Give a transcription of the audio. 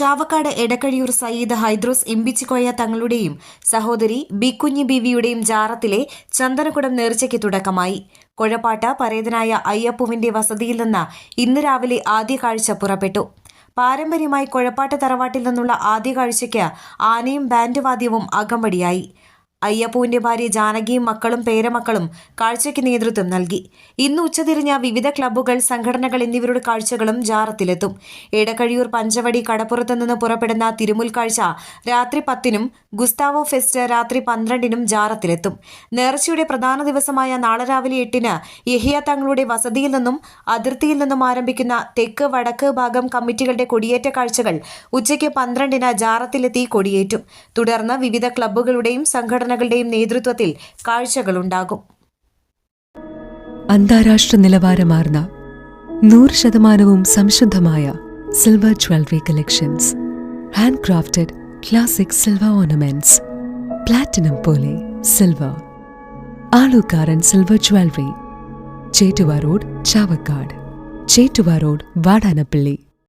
Chavakkad Edakkazhiyur Sayyid Hydros Imbichikoya തങ്ങളുടെയും സഹോദരി ബിക്കുഞ്ഞി ബിവിയുടെയും ജാറത്തിലെ ചന്ദനക്കുടം നേർച്ചയ്ക്ക് തുടക്കമായി. കൊഴപ്പാട്ട പരേതനായ അയ്യപ്പുവിന്റെ വസതിയിൽ നിന്ന് ഇന്ന് രാവിലെ ആദ്യ കാഴ്ച പുറപ്പെട്ടു. പാരമ്പര്യമായി കൊഴപ്പാട്ട് തറവാട്ടിൽ നിന്നുള്ള ആദ്യ കാഴ്ചയ്ക്ക് ആനയും ബാൻഡ് വാദ്യവും അകമ്പടിയായി. അയ്യപ്പുവിന്റെ ഭാര്യ ജാനകിയും മക്കളും പേരമക്കളും കാഴ്ചയ്ക്ക് നേതൃത്വം നൽകി. ഇന്ന് ഉച്ചതിരിഞ്ഞ വിവിധ ക്ലബ്ബുകൾ സംഘടനകൾ എന്നിവരുടെ കാഴ്ചകളും ജാറത്തിലെത്തും. ഇടക്കഴിയൂർ പഞ്ചവടി കടപ്പുറത്ത് നിന്ന് പുറപ്പെടുന്ന തിരുമുൽ കാഴ്ച രാത്രി പത്തിനും ഗുസ്താവോ ഫെസ്റ്റ് രാത്രി പന്ത്രണ്ടിനും ജാറത്തിലെത്തും. നേർച്ചയുടെ പ്രധാന ദിവസമായ നാളെ രാവിലെ എട്ടിന് യഹിയ തങ്ങളുടെ വസതിയിൽ നിന്നും അതിർത്തിയിൽ നിന്നും ആരംഭിക്കുന്ന തെക്ക് വടക്ക് ഭാഗം കമ്മിറ്റികളുടെ കൊടിയേറ്റ കാഴ്ചകൾ ഉച്ചയ്ക്ക് പന്ത്രണ്ടിന് ജാറത്തിലെത്തി കൊടിയേറ്റും. തുടർന്ന് വിവിധ ക്ലബ്ബുകളുടെയും സംഘടനകളുടെയും നേതൃത്വത്തിൽ കാഴ്ചകളുണ്ടാകും. അന്താരാഷ്ട്ര നിലവാരമാർന്ന നൂറ് ശതമാനവും സംശുദ്ധമായ silver jewellery collections hand crafted classic silver ornaments platinum പോലെ silver Aalukkaran silver jewellery Chettuva road Chavakkad. Chettuva road Vadanappally.